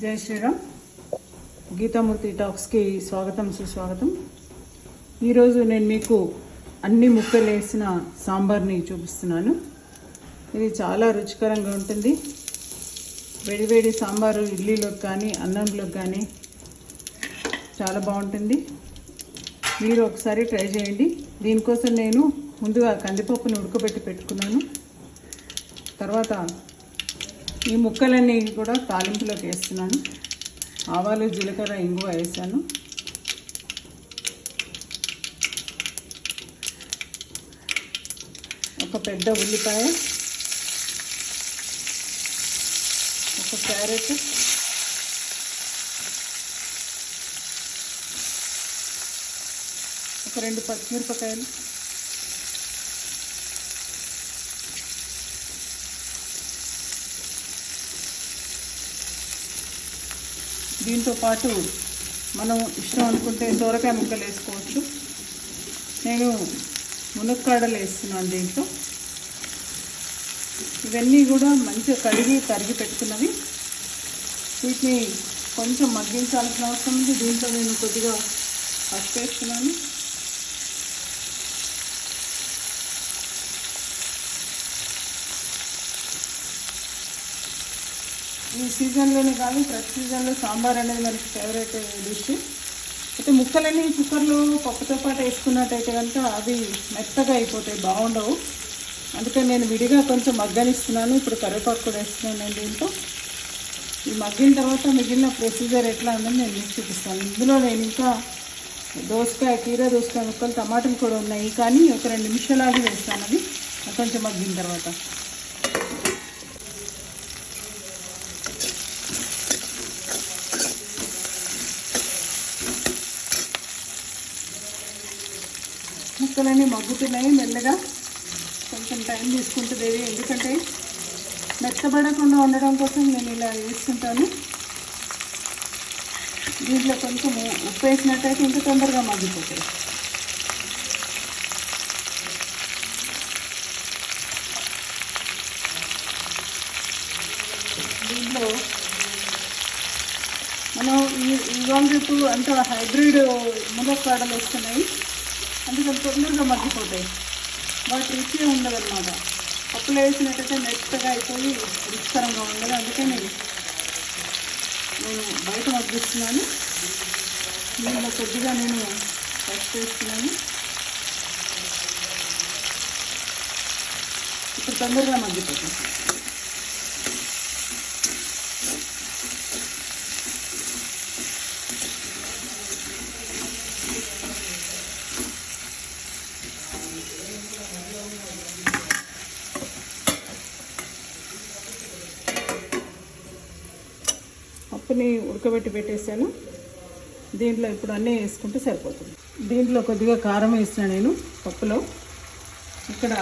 జై శ్రీరామ్. గీతామూర్తి టాక్స్కి స్వాగతం సుస్వాగతం. ఈరోజు నేను మీకు అన్ని ముక్కలు వేసిన సాంబార్ని చూపిస్తున్నాను. ఇది చాలా రుచికరంగా ఉంటుంది. వేడివేడి సాంబారు ఇడ్లీలోకి కానీ అన్నంలోకి కానీ చాలా బాగుంటుంది. మీరు ఒకసారి ట్రై చేయండి. దీనికోసం నేను ముందుగా కందిపప్పును ఉడకబెట్టి పెట్టుకున్నాను. తర్వాత ఈ ముక్కలన్నీ కూడా తాలింపులోకి వేస్తున్నాను. ఆవాలు జీలకర్ర ఇంగువ వేసాను. ఒక పెద్ద ఉల్లిపాయ ఒక క్యారెట్ ఒక రెండు పచ్చిమిరపకాయలు. దీంతో పాటు మనం ఇష్టం అనుకుంటే సోరకాయ ముక్కలు వేసుకోవచ్చు. నేను మునక్కాడలు వేస్తున్నాను దీంట్లో. ఇవన్నీ కూడా మంచిగా కడిగి తరిగి పెట్టుకున్నవి. వీటిని కొంచెం మగ్గించాల్సిన అవసరం ఉంది. దీంట్లో నేను కొద్దిగా పసుపు వేస్తున్నాను. ఈ సీజన్లోనే కాదు ప్రతి సీజన్లో సాంబార్ అనేది మనకి ఫేవరెట్ డిష్ అయితే ముక్కలన్నీ కుక్కర్లో పప్పుతో పాటు వేసుకున్నట్టయితే కనుక అవి మెత్తగా అయిపోతాయి బాగుండవు. అందుకని నేను విడిగా కొంచెం మగ్గనిస్తున్నాను ఇప్పుడు కరివేపాకు కూడా వేస్తున్నాను నేను దీంట్లో. ఈ మగ్గిన తర్వాత మిగిలిన ప్రొసీజర్ ఎట్లా ఉందని నేను మీకు చూపిస్తాను. ఇందులో నేను ఇంకా దోసకాయ కీర దోసకాయ ముక్కలు టమాటాలు కూడా ఉన్నాయి. కానీ ఒక రెండు నిమిషాలు వేస్తాను అది కొంచెం మగ్గిన తర్వాత. ముక్కలన్నీ మగ్గుతున్నాయి మెల్లగా. కొంచెం టైం తీసుకుంటుంది ఎందుకంటే మెత్తబడకుండా ఉండడం కోసం నేను ఇలా వేస్తుంటాను. దీంట్లో కొంచెం ఉప్పు వేసినట్టయితే ఇంకా తొందరగా మగ్గిపోతాయి. దీంట్లో మనం ఈ ఇవాళ రేపు అంత హైబ్రిడ్ మునక్కాడలు వస్తున్నాయి. అందుకని తొందరగా మగ్గిపోతాయి. వాటి రుచి ఉండదన్నమాట. పప్పులు వేసినట్టయితే మెత్తగా అయిపోయి రుచికరంగా ఉండదు. అందుకని నేను బయట మగ్గిస్తున్నాను. దీనిలో కొద్దిగా నేను పసుపు వేస్తున్నాను ఇప్పుడు తొందరగా మగ్గిపోతుంది పప్పుని ఉడకబెట్టి పెట్టేసాను దీంట్లో ఇప్పుడు అన్నీ వేసుకుంటే సరిపోతుంది. దీంట్లో కొద్దిగా కారం వేసిన నేను పప్పులో. ఇక్కడ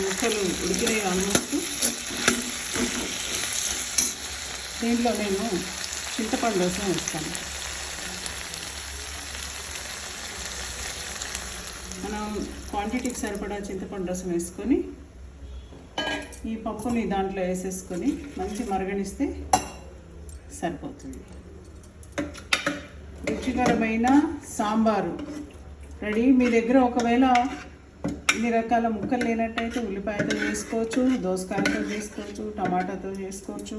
ముక్కలు ఉడికినాయి ఆల్మోస్ట్ దీంట్లో నేను చింతపండు రసం వేస్తాను. మనం క్వాంటిటీకి సరిపడా చింతపండు రసం వేసుకొని ఈ పప్పుని దాంట్లో వేసేసుకొని మంచి మరగనిస్తే సరిపోతుంది. రుచికరమైన సాంబారు. రెడీ? మీ దగ్గర ఒకవేళ ఇన్ని రకాల ముక్కలు లేనట్టయితే ఉల్లిపాయతో చేసుకోవచ్చు దోసకాయతో చేసుకోవచ్చు టమాటాతో చేసుకోవచ్చు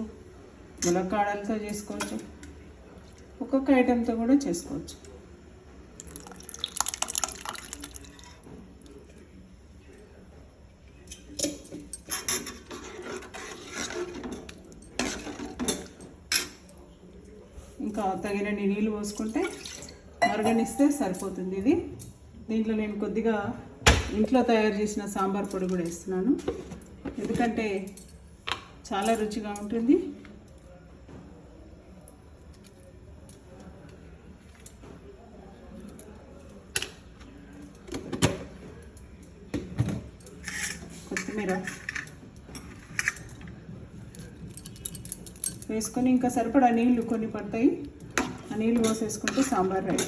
ములక్కాడలతో చేసుకోవచ్చు. ఒక్కొక్క ఐటెంతో కూడా చేసుకోవచ్చు. ఇంకా తగినన్ని నీళ్ళు పోసుకుంటే మరగనిస్తే సరిపోతుంది ఇది. దీంట్లో నేను కొద్దిగా ఇంట్లో తయారు చేసిన సాంబార్ పొడి కూడా వేస్తున్నాను. ఎందుకంటే చాలా రుచిగా ఉంటుంది. కొత్తిమీర వేసుకొని ఇంకా సరిపడా నీళ్ళు కొన్ని పడతాయి. ఆ నీళ్ళు పోసేసుకుంటే సాంబార్ రెడీ.